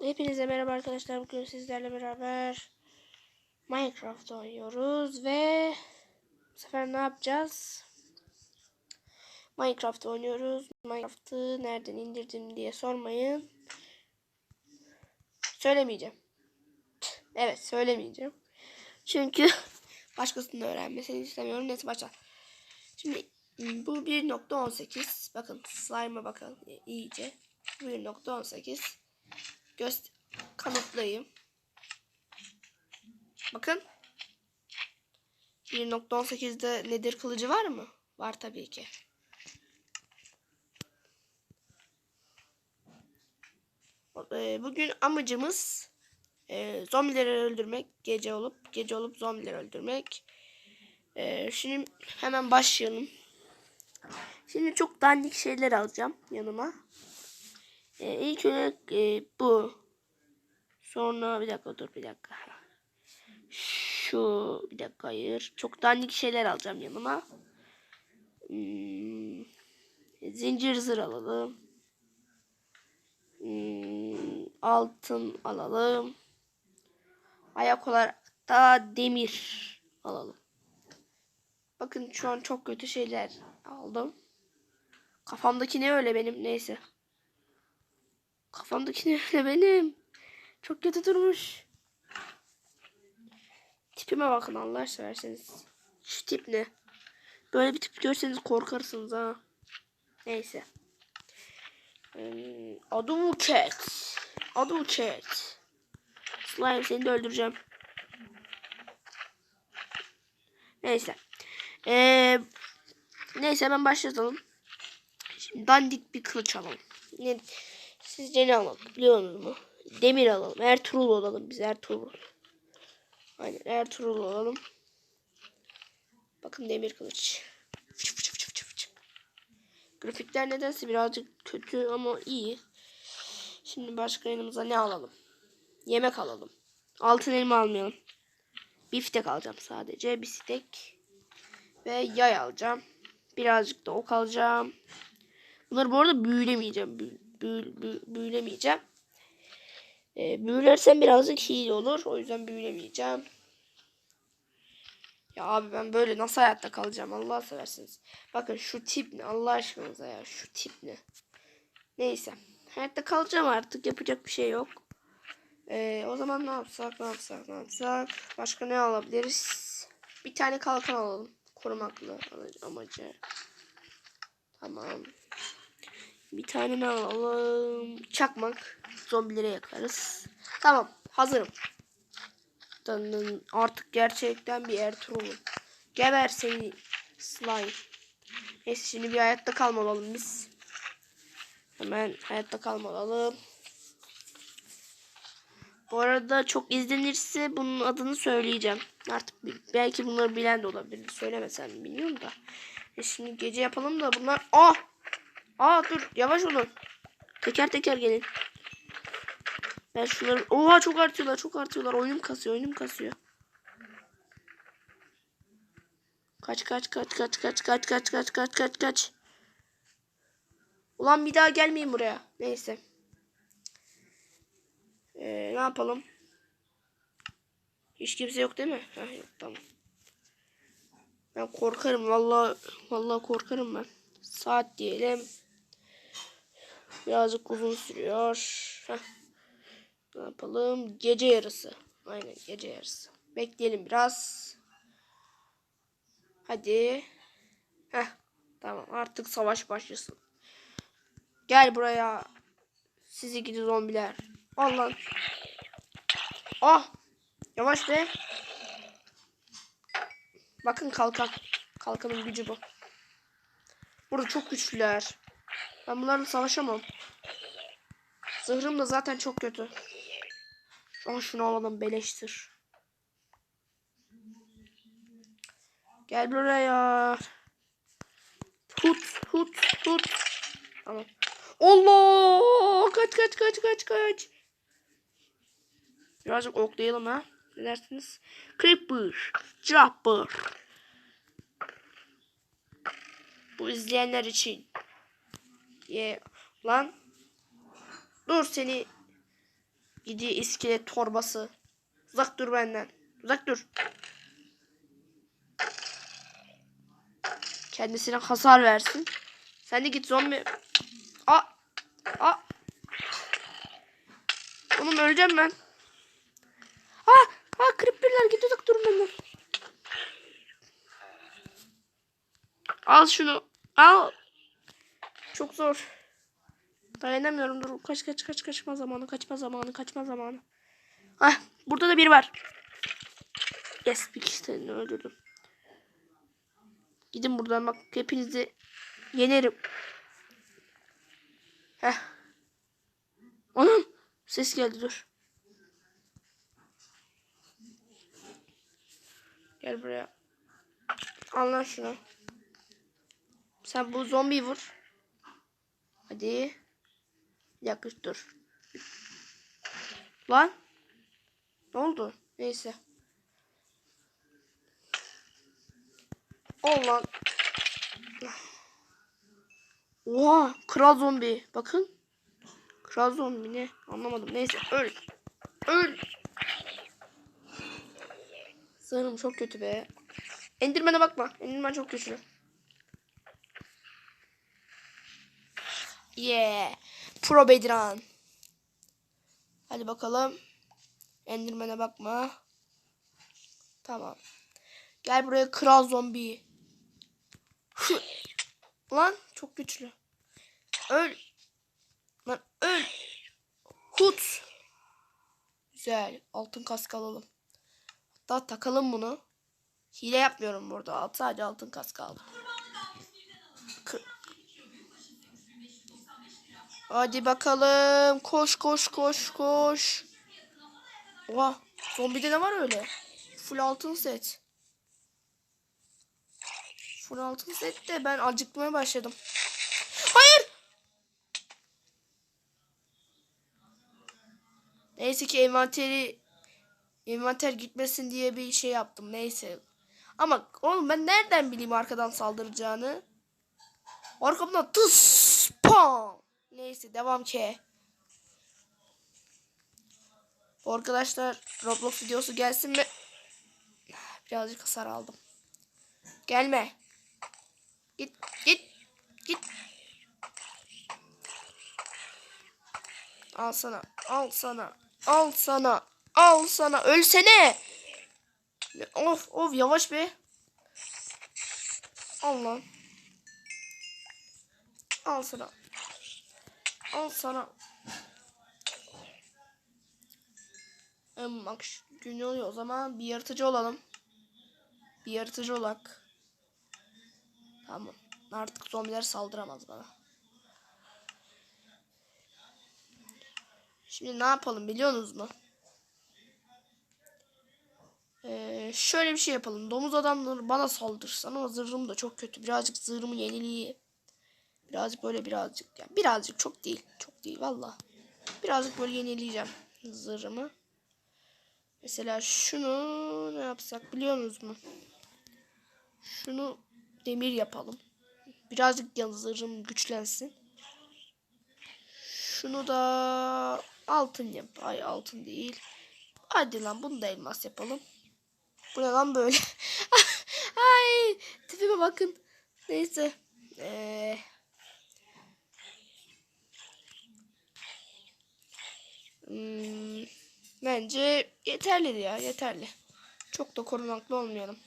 Hepinize merhaba arkadaşlar. Bugün sizlerle beraber Minecraft oynuyoruz ve bu sefer ne yapacağız? Minecraft oynuyoruz. Minecraft'ı nereden indirdim diye sormayın. Söylemeyeceğim. Evet söylemeyeceğim. Çünkü başkasının öğrenmesini istemiyorum. Neyse başla. Şimdi bu 1.18 bakın slime'a bakın iyice. 1.18 göster kanıtlayayım. Bakın. 1.18'de nedir kılıcı var mı? Var tabii ki. Ee, Bugün amacımız e, zombileri öldürmek. Gece olup gece olup zombileri öldürmek. Ee, Şimdi hemen başlayalım. Şimdi çok dandik şeyler alacağım yanıma. Ee, ilk önce e, bu. Sonra bir dakika dur bir dakika. Şu bir dakika hayır. Çok dandik şeyler alacağım yanıma. Hmm, zincir zırh alalım. Hmm, altın alalım. Ayak olarak da demir alalım. Bakın şu an çok kötü şeyler aldım. Kafamdaki ne öyle benim neyse. Kafamdaki ne benim. Çok kötü durmuş. Tipime bakın Allah severseniz. Şu tip ne? Böyle bir tip görseniz korkarsınız ha. Neyse. Hmm, Aduket. Aduket. Slime seni de öldüreceğim. Neyse. Ee, neyse hemen başlayalım. Şimdi dandik bir kılıç alalım. Ne, sizce ne alalım biliyor musunuz mu? Demir alalım. Ertuğrul olalım biz Ertuğrul. Aynen Ertuğrul olalım. Bakın demir kılıç. Fıçı fıçı fıçı fıçı fıçı. Grafikler nedense birazcık kötü ama iyi. Şimdi başka yanımıza ne alalım? Yemek alalım. Altın elma almayalım. Biftek alacağım sadece. Bir stek. Ve yay alacağım. Birazcık da ok alacağım. Bunları bu arada büyülemeyeceğim. Büyü, büyü, büyü- büyülemeyeceğim. E, büyülersem birazcık hile olur. O yüzden büyülemeyeceğim. Ya abi ben böyle nasıl hayatta kalacağım Allah seversiniz. Bakın şu tip ne Allah aşkınıza ya şu tip ne. Neyse. Hayatta kalacağım artık yapacak bir şey yok. Ee, o zaman ne yapsak ne yapsak ne yapsak. Başka ne alabiliriz? Bir tane kalkan alalım. Korumakla amacı. Tamam. Bir tane ne alalım? Çakmak. Zombilere yakarız. Tamam. Hazırım. Dın. Artık gerçekten bir Ertuğrul'um. Geber seni slime. Neyse şimdi bir hayatta kalmalım biz. Hemen hayatta kalmalım. Bu arada çok izlenirse bunun adını söyleyeceğim. Artık belki bunları bilen de olabilir. Söylemesem bilmiyorum da. E şimdi gece yapalım da bunlar... Ah! Aa dur yavaş olun. Teker teker gelin. Ben şunları... Oha çok artıyorlar çok artıyorlar. Oyunum kasıyor oyunum kasıyor. Kaç kaç kaç kaç kaç kaç kaç kaç kaç kaç kaç. Ulan bir daha gelmeyin buraya. Neyse. Ee, ne yapalım? Hiç kimse yok değil mi? Heh, yok tamam. Ben korkarım vallahi vallahi korkarım ben. Saat diyelim. Birazcık uzun sürüyor. Heh. Ne yapalım? Gece yarısı. Aynen gece yarısı. Bekleyelim biraz. Hadi. Heh. Tamam artık savaş başlasın. Gel buraya. Sizi gidi zombiler. Al lan. Ah. Yavaş be. Bakın kalkan. Kalkanın gücü bu. Burada çok güçlüler. Ben bunlarla savaşamam. Zırhım da zaten çok kötü. Ama şunu alalım beleştir. Gel buraya. Hut hut hut. Tamam. Allah! Kaç kaç kaç kaç kaç. Birazcık oklayalım ha. Ne dersiniz? Creeper. Dropper. Bu izleyenler için. Ye. Lan. Dur seni. Gidiyor iskelet torbası. Uzak dur benden. Uzak dur. Kendisine hasar versin. Sen de git zombi. Aa. Aa. Oğlum öleceğim ben. Aa. Aa creeper'lar git uzak durun benden. Al şunu. Al. Çok zor. Dayanamıyorum. Dur. Kaç kaç kaç kaçma zamanı. Kaçma zamanı. Kaçma zamanı. Hah. Burada da biri var. Yes. Bir kişi seni öldürdüm. Gidin buradan bak. Hepinizi yenerim. Heh. Anam. Ses geldi dur. Gel buraya. Al lan şunu. Sen bu zombiyi vur. Hadi. Dakika dur. Lan. Ne oldu? Neyse. Ol lan. Oha. Kral zombi. Bakın. Kral zombi ne? Anlamadım. Neyse. Öl. Öl. Sanırım çok kötü be. Endirmen'e bakma. Endirmen çok güçlü. Yeah. Pro Bedran. Hadi bakalım. Endirmen'e bakma. Tamam. Gel buraya kral zombi. Lan çok güçlü. Öl. Lan öl. Hut. Güzel. Altın kask alalım. Hatta takalım bunu. Hile yapmıyorum burada. Sadece altın kask aldım. Hadi bakalım. Koş koş koş koş. Oha. Zombide ne var öyle? Full altın set. Full altın set de ben acıkmaya başladım. Hayır. Neyse ki envanteri envanter gitmesin diye bir şey yaptım. Neyse. Ama oğlum ben nereden bileyim arkadan saldıracağını? Arkamdan tıs pam. Neyse devam ki. Arkadaşlar Roblox videosu gelsin mi? Birazcık hasar aldım. Gelme. Git git git. Al sana. Al sana. Al sana. Al sana. Ölsene. Of of yavaş be. Al lan. Al sana. Al sana. Bak gün oluyor o zaman bir yaratıcı olalım. Bir yaratıcı olak. Tamam. Artık zombiler saldıramaz bana. Şimdi ne yapalım biliyorsunuz mu? Ee, şöyle bir şey yapalım. Domuz adamları bana saldırsan ama zırhım da çok kötü. Birazcık zırhımı yeniliği. Birazcık böyle birazcık. Yani birazcık çok değil. Çok değil valla. Birazcık böyle yenileyeceğim zırhımı. Mesela şunu ne yapsak biliyor musunuz mu? Şunu demir yapalım. Birazcık zırhım güçlensin. Şunu da altın yap. Ay altın değil. Hadi lan bunu da elmas yapalım. Bu ne lan böyle? Ay tipime bakın. Neyse. Ee, hmm, bence yeterli ya yeterli. Çok da korunaklı olmayalım.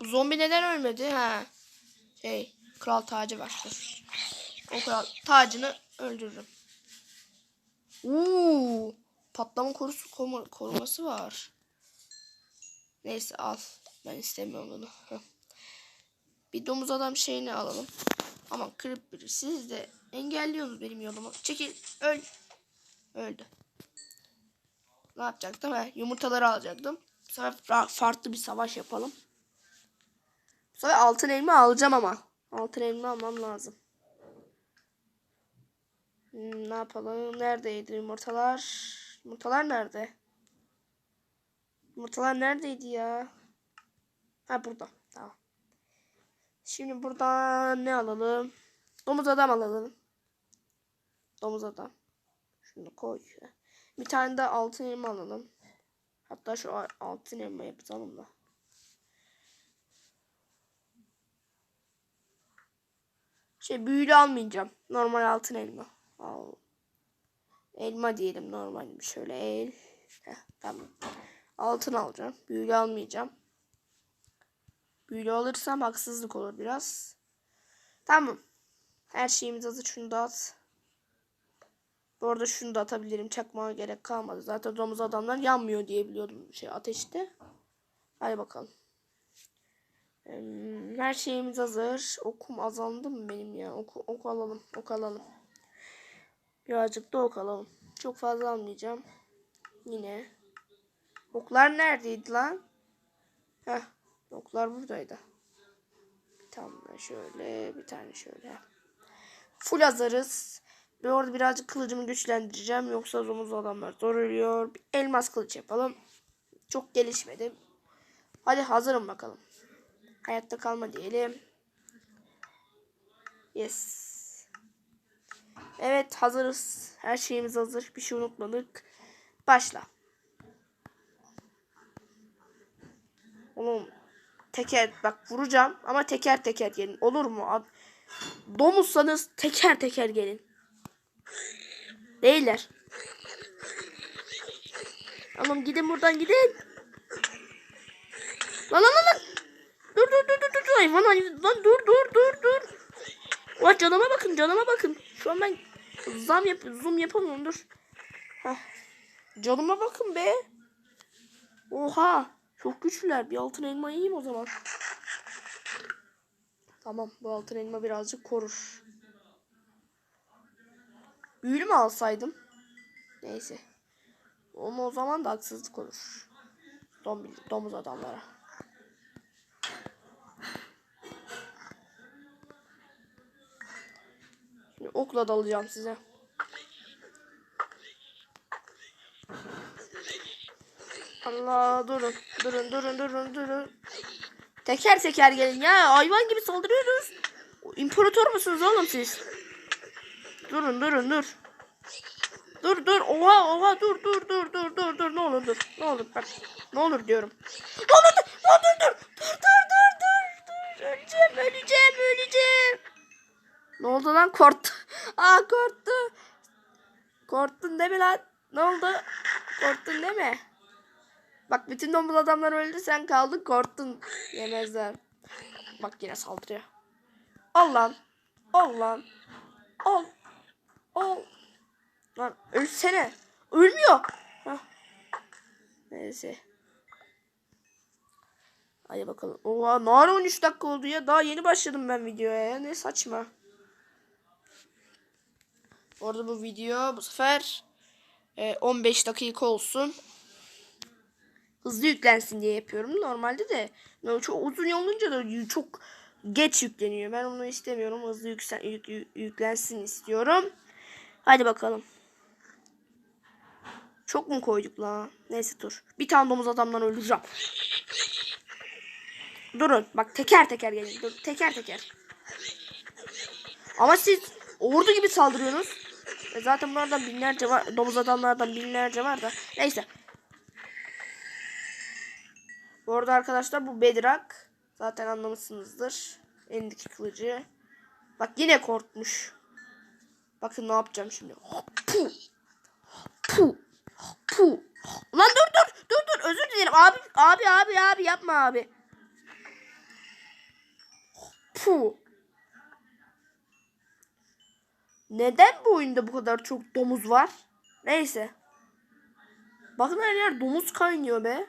Bu zombi neden ölmedi? Ha. Şey, kral tacı var. O kral tacını öldürürüm. Uuu, patlama korusu koru- koruması var. Neyse al. Ben istemiyorum bunu. Bir domuz adam şeyini alalım. Aman Creeper siz de engelliyorsunuz benim yolumu. Çekil. Öl. Öldü. Ne yapacaktım? He, yumurtaları alacaktım. Bu sefer fa- farklı bir savaş yapalım. Bu sefer altın elma alacağım ama. Altın elma almam lazım. Hmm, ne yapalım? Neredeydi yumurtalar? Yumurtalar nerede? Yumurtalar neredeydi ya? Ha burada. Tamam. Şimdi buradan ne alalım? Domuz adam alalım. Domuz adam. Şunu koy. Bir tane de altın elma alalım. Hatta şu altın elma yapalım da. Şey büyülü almayacağım. Normal altın elma. Al. Elma diyelim normal. Şöyle el. Heh, tamam. Altın alacağım. Büyülü almayacağım. Büyülü alırsam haksızlık olur biraz. Tamam. Her şeyimiz hazır. Şunu da at. Bu arada şunu da atabilirim. Çakmağa gerek kalmadı. Zaten domuz adamlar yanmıyor diye biliyordum şey ateşte. Hadi bakalım. Her şeyimiz hazır. Okum azaldı mı benim ya? Oku, ok alalım. Ok alalım. Birazcık da ok alalım. Çok fazla almayacağım. Yine. Oklar neredeydi lan? Heh. Oklar buradaydı. Tane şöyle. Bir tane şöyle. Full hazırız. Ve orada birazcık kılıcımı güçlendireceğim. Yoksa domuz adamlar zor ölüyor. Bir elmas kılıç yapalım. Çok gelişmedim. Hadi hazırım bakalım. Hayatta kalma diyelim. Yes. Evet hazırız. Her şeyimiz hazır. Bir şey unutmadık. Başla. Oğlum teker bak vuracağım ama teker teker gelin. Olur mu? Domuzsanız teker teker gelin. Değiller. Oğlum gidin buradan gidin. Lan lan lan. Dur dur dur dur dur. Hayvan. Lan dur dur dur dur. Ulan canıma bakın canıma bakın. Şu an ben zam yap zoom yapamıyorum dur. Heh. Canıma bakın be. Oha. Çok güçlüler. Bir altın elma yiyeyim o zaman. Tamam bu altın elma birazcık korur. Büyülü mü alsaydım? Neyse. Ama o zaman da haksızlık olur. Dom, domuz adamlara. Şimdi okla dalacağım size. Allah durun. Durun durun durun durun. Teker teker gelin ya. Hayvan gibi saldırıyoruz. İmparator musunuz oğlum siz? Durun durun dur. Dur dur oha oha dur dur dur dur dur dur ne olur dur. Ne olur bak. Ne olur diyorum. Ne olur dur. Ne olur dur. Dur dur dur dur dur. Öleceğim öleceğim öleceğim. Ne oldu lan korktu. Aa korktu. Korktun değil mi lan? Ne oldu? Korktun değil mi? Bak bütün domuz adamlar öldü sen kaldın korktun. Yemezler. Bak yine saldırıyor. Al lan. Al. Al. Lan ölsene. Ölmüyor. Hah. Neyse. Hadi bakalım. Oha ne ara 13 dakika oldu ya. Daha yeni başladım ben videoya ya. Ne saçma. Orada bu video bu sefer e, 15 dakika olsun. Hızlı yüklensin diye yapıyorum. Normalde de çok uzun olunca da çok geç yükleniyor. Ben onu istemiyorum. Hızlı yüksen, yük- yük- yüklensin istiyorum. Hadi bakalım. Çok mu koyduk la? Neyse dur. Bir tane domuz adamdan öldüreceğim. Durun. Bak teker teker gelin. Dur. Teker teker. Ama siz ordu gibi saldırıyorsunuz. E zaten bunlardan binlerce var. Domuz adamlardan binlerce var da. Neyse. Bu arada arkadaşlar bu bedrak. Zaten anlamışsınızdır. Elindeki kılıcı. Bak yine korkmuş. Bakın ne yapacağım şimdi. Puh. Puh. Puh. Lan dur dur dur dur özür dilerim abi abi abi abi yapma abi. Puh. Neden bu oyunda bu kadar çok domuz var? Neyse. Bakın her yer domuz kaynıyor be.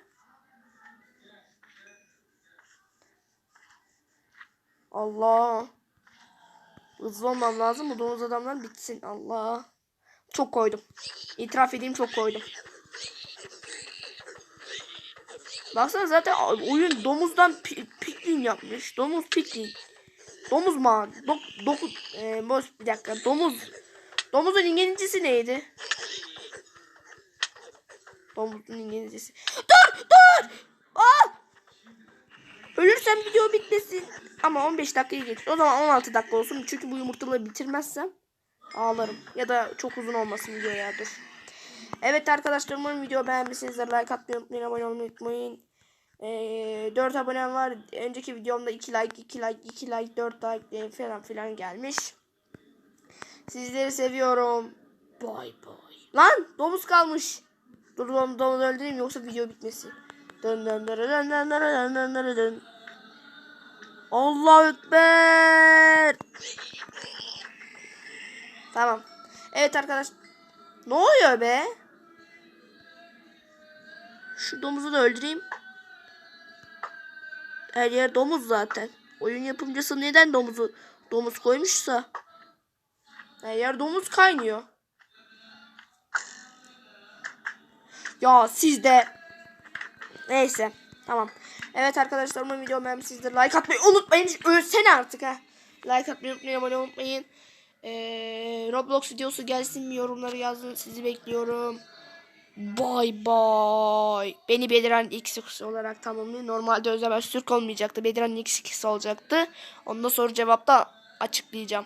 Allah. Hızlı olmam lazım. Bu domuz adamlar bitsin. Allah. Çok koydum. İtiraf edeyim çok koydum. Baksana zaten oyun domuzdan pi- piklin yapmış. Domuz piklin. Domuz mu? Dok, doku, e, boş bir dakika. Domuz. Domuzun İngilizcesi neydi? Domuzun İngilizcesi. Dur dur. Aa! Ölürsem video bitmesin. Ama 15 dakikayı geç. O zaman 16 dakika olsun. Çünkü bu yumurtaları bitirmezsem Ağlarım. Ya da çok uzun olmasın video ya dur. Evet arkadaşlar umarım video beğenmişsinizdir. Like atmayı unutmayın. Abone olmayı unutmayın. Ee, 4 abonem var. Önceki videomda 2 like, 2 like, 2 like, 4 like falan filan gelmiş. Sizleri seviyorum. Bye bye. Lan domuz kalmış. Dur dom domuzu öldüreyim yoksa video bitmesin. Dön dön dön dön dön dön dön dön dön. Allah ekber. Tamam. Evet arkadaş. Ne oluyor be? Şu domuzu da öldüreyim. Her yer domuz zaten. Oyun yapımcısı neden domuzu domuz koymuşsa. Her yer domuz kaynıyor. Ya siz de. Neyse. Tamam. Evet arkadaşlar umarım videomu beğenmişsinizdir. Like atmayı unutmayın. Ölsene artık ha. Like atmayı unutmayın. Abone unutmayın. Ee, Roblox videosu gelsin yorumları yazın. Sizi bekliyorum. Bye bye. Beni Bediren X olarak tamamlayın. Normalde Özel Öztürk olmayacaktı. Bediren X olacaktı. Ondan soru cevapta açıklayacağım.